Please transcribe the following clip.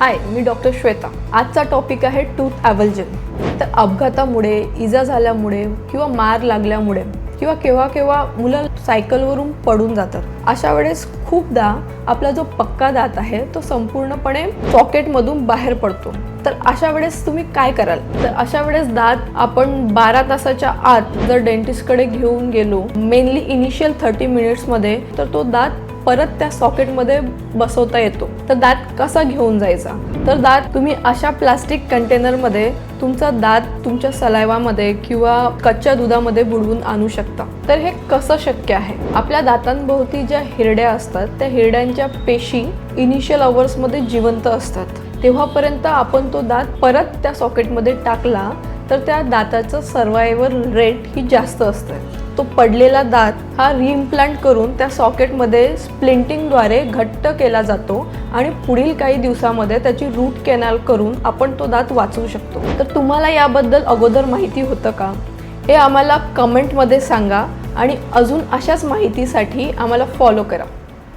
हाय मी doctor Shweta. आजचा topic आहे tooth ॲव्हल्जन तर अपघातामुळे इजा झाल्यामुळे किंवा मार लागल्यामुळे किंवा केव्हा केव्हा मुलं सायकलवरून पडून जातात अशा वेळेस खूपदा आपला जो पक्का दात आहे तो संपूर्णपणे सॉकेटमधून बाहेर पडतो. तर अशा वेळेस तुम्ही काय कराल? तर अशा वेळेस दात आपण बारा तासाच्या आत जर डेंटिस्टकडे घेऊन गेलो मेनली इनिशियल थर्टी मिनिट्समध्ये तर तो दात परत त्या सॉकेटमध्ये बसवता येतो. तर दात कसा घेऊन जायचा? तर दात तुम्ही अशा प्लास्टिक कंटेनरमध्ये तुमचा दात तुमच्या सलायवामध्ये किंवा कच्च्या दुधामध्ये बुडवून आणू शकता. तर हे कसं शक्य आहे? आपल्या दातांभोवती ज्या हिरड्या असतात त्या हिरड्यांच्या पेशी इनिशियल अवर्समध्ये जिवंत असतात. तेव्हापर्यंत आपण तो दात परत त्या सॉकेटमध्ये टाकला तर त्या दाताचं सर्वायवल रेट ही जास्त असते. तो पडलेला दात हा रिइम्प्लांट करून त्या सॉकेटमध्ये स्प्लिंटिंगद्वारे घट्ट केला जातो आणि पुढील काही दिवसामध्ये त्याची रूट कॅनल करून आपण तो दात वाचवू शकतो. तर तुम्हाला याबद्दल अगोदर माहिती होतं का? हे आम्हाला कमेंटमध्ये सांगा आणि अजून अशाच माहितीसाठी आम्हाला फॉलो करा.